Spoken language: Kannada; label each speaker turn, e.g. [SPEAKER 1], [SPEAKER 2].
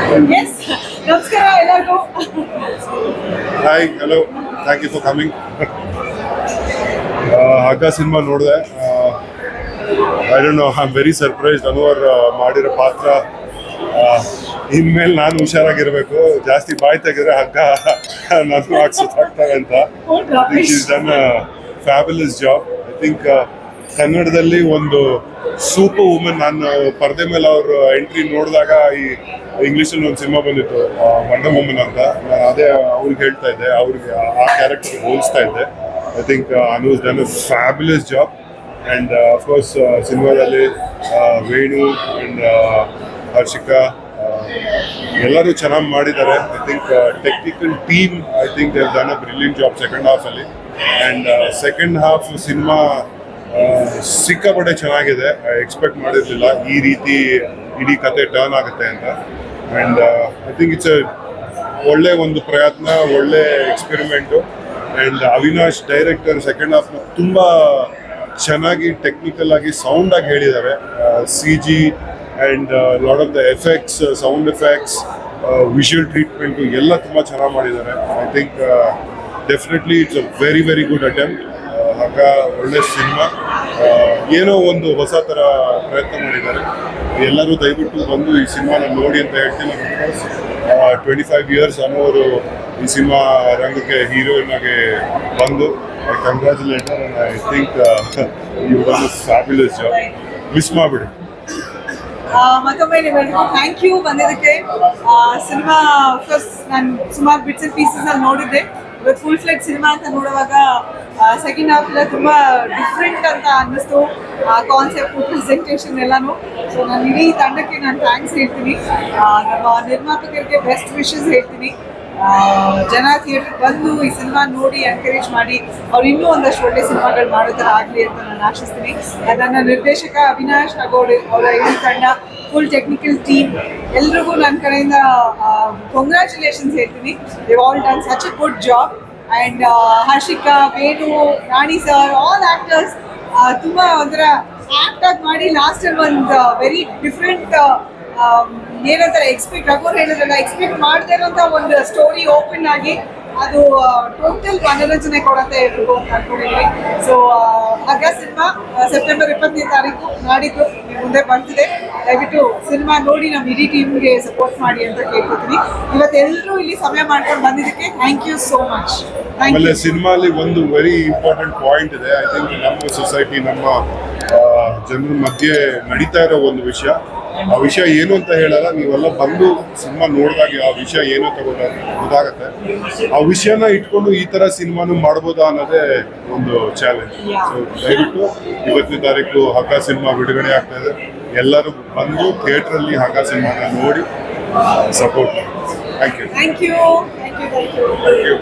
[SPEAKER 1] ಎಸ್ ನಮಸ್ಕಾರ ಎಲ್ಲರಿಗೂ.
[SPEAKER 2] Hi hello thank you for coming Hagga cinema ನೋಡಿದೆ. I don't know I am very surprised ಅನುವರ್ ಮಾಡಿರೋ ಪಾತ್ರ ಆ, ಇನ್ಮೇಲೆ ನಾನು ಹುಷಾರಾಗಿರ್ಬೇಕು. ಜಾಸ್ತಿ ಬಾಯ್ ತೆಗೆದ್ರೆ ಹಗ್ಗ ನಾನು ಹಾಕ್ಸುತ್ತಾಗ್ತಾರೆ ಅಂತ. Is done fabulous job I think ಕನ್ನಡದಲ್ಲಿ ಒಂದು ಸೂಪರ್ ವುಮೆನ್. ನಾನು ಪರದೆ ಮೇಲೆ ಅವ್ರ ಎಂಟ್ರಿ ನೋಡಿದಾಗ ಈ ಇಂಗ್ಲೀಷಲ್ಲಿ ಒಂದು ಸಿನಿಮಾ ಬಂದಿತ್ತು ವಂಡರ್ ವುಮೆನ್ ಅಂತ. ನಾನು ಅದೇ ಅವ್ರಿಗೆ ಹೇಳ್ತಾ ಇದ್ದೆ, ಅವ್ರಿಗೆ ಆ- ಕ್ಯಾರೆಕ್ಟರ್ ಹೋಲಿಸ್ತಾ ಇದ್ದೆ. I think Anu's done a fabulous job and of course ಸಿನಿಮಾದಲ್ಲಿ ವೇಣು ಆ್ಯಂಡ್ ಹರ್ಷಿಕಾ ಎಲ್ಲರೂ ಚೆನ್ನಾಗಿ ಮಾಡಿದ್ದಾರೆ. I think technical team I think they've done a brilliant job second ಹಾಫಲ್ಲಿ and second half cinema ಸಿಕ್ಕಾಪಟ್ಟೆ ಚೆನ್ನಾಗಿದೆ. ಎಕ್ಸ್ಪೆಕ್ಟ್ ಮಾಡಿರಲಿಲ್ಲ. ಈ ರೀತಿ ಇಡೀ ಕತೆ ಟರ್ನ್ ಆಗುತ್ತೆ ಅಂತ. ಆ್ಯಂಡ್ ಐ ಥಿಂಕ್ ಇಟ್ಸ್ ಒಳ್ಳೆ ಒಂದು ಪ್ರಯತ್ನ, ಒಳ್ಳೆ experiment and Avinash director second ಹಾಫ್ನ ತುಂಬ ಚೆನ್ನಾಗಿ ಟೆಕ್ನಿಕಲ್ ಆಗಿ ಸೌಂಡ್ ಆಗಿ ಹೇಳಿದ್ದಾರೆ. C G and lot of the effects sound effects visual treatment ಎಲ್ಲ ತುಂಬ ಚೆನ್ನಾಗಿ ಮಾಡಿದ್ದಾರೆ. I think definitely it's a very very good attempt ಆಗ ಒಳ್ಳೆ ಸಿನಿಮಾ. ಏನೋ ಒಂದು ಹೊಸ ಥರ ಪ್ರಯತ್ನ ಮಾಡಿದ್ದಾರೆ. ಎಲ್ಲರೂ ದಯವಿಟ್ಟು ಬಂದು ಈ ಸಿನಿಮಾನ ನೋಡಿ ಅಂತ ಹೇಳ್ತೀನಿ. ಬಿಕಾಸ್ ಟ್ವೆಂಟಿ ಫೈವ್ ಇಯರ್ಸ್ ಅನ್ನೋರು ಈ ಸಿನಿಮಾ ರಂಗಕ್ಕೆ ಹೀರೋಯಿನ್ ಆಗಿ ಬಂದು congratulate her I think you won fabulous job miss ಮಾಡಿಬಿಡಿ.
[SPEAKER 1] ಮತ್ತೊಮ್ಮೆ ಥ್ಯಾಂಕ್ ಯು ಬಂದಿದ್ದಕ್ಕೆ. ಸಿನಿಮಾ ನಾನು ಸುಮಾರು ಬಿಟ್ಸ್ ಪೀಸಸ್ ಅಲ್ಲಿ ನೋಡಿದ್ದೆ. ಇವತ್ತು ಫುಲ್ ಫ್ಲೆಗ್ ಸಿನಿಮಾ ಅಂತ ನೋಡುವಾಗ ಸೆಕೆಂಡ್ ಹಾಫ್ ಎಲ್ಲ ತುಂಬ ಡಿಫ್ರೆಂಟ್ ಅಂತ ಅನ್ನಿಸ್ತು. ಆ ಕಾನ್ಸೆಪ್ಟ್ ಪ್ರೆಸೆಂಟೇಷನ್ ಎಲ್ಲಾನು. ಸೊ ನಾನು ಇಡೀ ತಂಡಕ್ಕೆ ನಾನು ಥ್ಯಾಂಕ್ಸ್ ಹೇಳ್ತೀನಿ. ನಮ್ಮ ನಿರ್ಮಾಪಕರಿಗೆ ಬೆಸ್ಟ್ ವಿಶಸ್ ಹೇಳ್ತೀನಿ. ಜನ ಥಿಯೇಟರ್ ಬಂದು ಈ ಸಿನಿಮಾ ನೋಡಿ ಎನ್ಕರೇಜ್ ಮಾಡಿ, ಅವ್ರು ಇನ್ನೂ ಒಂದಷ್ಟು ಒಳ್ಳೆ ಸಿನಿಮಾಗಳು ಮಾಡೋ ಥರ ಆಗಲಿ ಅಂತ ನಾನು ಆಶಿಸ್ತೀನಿ. ನನ್ನ ನಿರ್ದೇಶಕ ಅವಿನಾಶ್ ನಗೋಡ್ ಅವರ ಇಡೀ ತಂಡ ಫುಲ್ ಟೆಕ್ನಿಕಲ್ ಟೀಮ್ ಎಲ್ರಿಗೂ ನನ್ನ ಕಡೆಯಿಂದ ಕಂಗ್ರ್ಯಾಚುಲೇಷನ್ಸ್ ಹೇಳ್ತೀನಿ. They all done such a good job and Harshika, Venu, Rani sir all actors ತುಂಬ ಒಂಥರ ಆ್ಯಕ್ಟ್ ಆಗಿ ಮಾಡಿ ಲಾಸ್ಟಲ್ಲಿ ಒಂದು ವೆರಿ ಡಿಫ್ರೆಂಟ್ ಏನಂತಾರೆ ಎಕ್ಸ್ಪೆಕ್ಟ್ ರಘುವರ್ ಹೇಳಿದ್ರಲ್ಲ ಎಕ್ಸ್ಪೆಕ್ಟ್ ಮಾಡದೇ ಇರೋಂಥ ಒಂದು ಸ್ಟೋರಿ ಓಪನ್ ಆಗಿ ಅದು ಟೋಟಲ್ ಮನೋರಂಜನೆ ಕೊಡುತ್ತೆ ಎಲ್ರಿಗೂ ಅಂತ ಅನ್ಕೊಂಡಿದ್ವಿ ಸೊ ಹಾಗ ಸಿನಿಮಾ ಸೆಪ್ಟೆಂಬರ್ ಇಪ್ಪತ್ತನೇ ತಾರೀಕು ನಾಡಿದ್ದು ಮುಂದೆ ಬರ್ತಿದೆ. ದಯವಿಟ್ಟು ಸಿನಿಮಾ ನೋಡಿ ನಮ್ಮ ಇಡೀ ಟೀಮ್ಗೆ ಸಪೋರ್ಟ್ ಮಾಡಿ ಅಂತ ಕೇಳ್ಕೊತೀನಿ. ಇವತ್ತೆಲ್ಲರೂ ಇಲ್ಲಿ ಸಮಯ ಮಾಡ್ಕೊಂಡು ಬಂದಿದ್ದಕ್ಕೆ ಥ್ಯಾಂಕ್ ಯು ಸೋ ಮಚ್
[SPEAKER 2] ಆಮೇಲೆ ಸಿನಿಮಾಲಿ ಒಂದು ವೆರಿ ಇಂಪಾರ್ಟೆಂಟ್ ಪಾಯಿಂಟ್ ಇದೆ. ಐ ಥಿಂಕ್ ನಮ್ಮ ಸೊಸೈಟಿ ನಮ್ಮ ಜನರ ಮಧ್ಯೆ ನಡೀತಾ ಇರೋ ಒಂದು ವಿಷಯ. ಆ ವಿಷಯ ಏನು ಅಂತ ಹೇಳಲ್ಲ ನೀವೆಲ್ಲ ಬಂದು ಸಿನಿಮಾ ನೋಡಿದಾಗ ಆ ವಿಷಯ ಏನು ಅಂತ ಗೊತ್ತಾಗುತ್ತೆ. ಆ ವಿಷಯನ ಇಟ್ಕೊಂಡು ಈ ತರ ಸಿನಿಮಾನು ಮಾಡ್ಬೋದಾ ಅನ್ನೋದೇ ಒಂದು ಚಾಲೆಂಜ್. ಸೊ ದಯವಿಟ್ಟು ಇವತ್ತನೇ ತಾರೀಕು ಹಗ್ಗ ಸಿನಿಮಾ ಬಿಡುಗಡೆ ಆಗ್ತಾ ಇದೆ. ಎಲ್ಲರೂ ಬಂದು ಥಿಯೇಟ್ರಲ್ಲಿ ಹಗ್ಗ ಸಿನಿಮಾನ ನೋಡಿ ಸಪೋರ್ಟ್ ಮಾಡಿ.
[SPEAKER 1] Thank you
[SPEAKER 2] thank you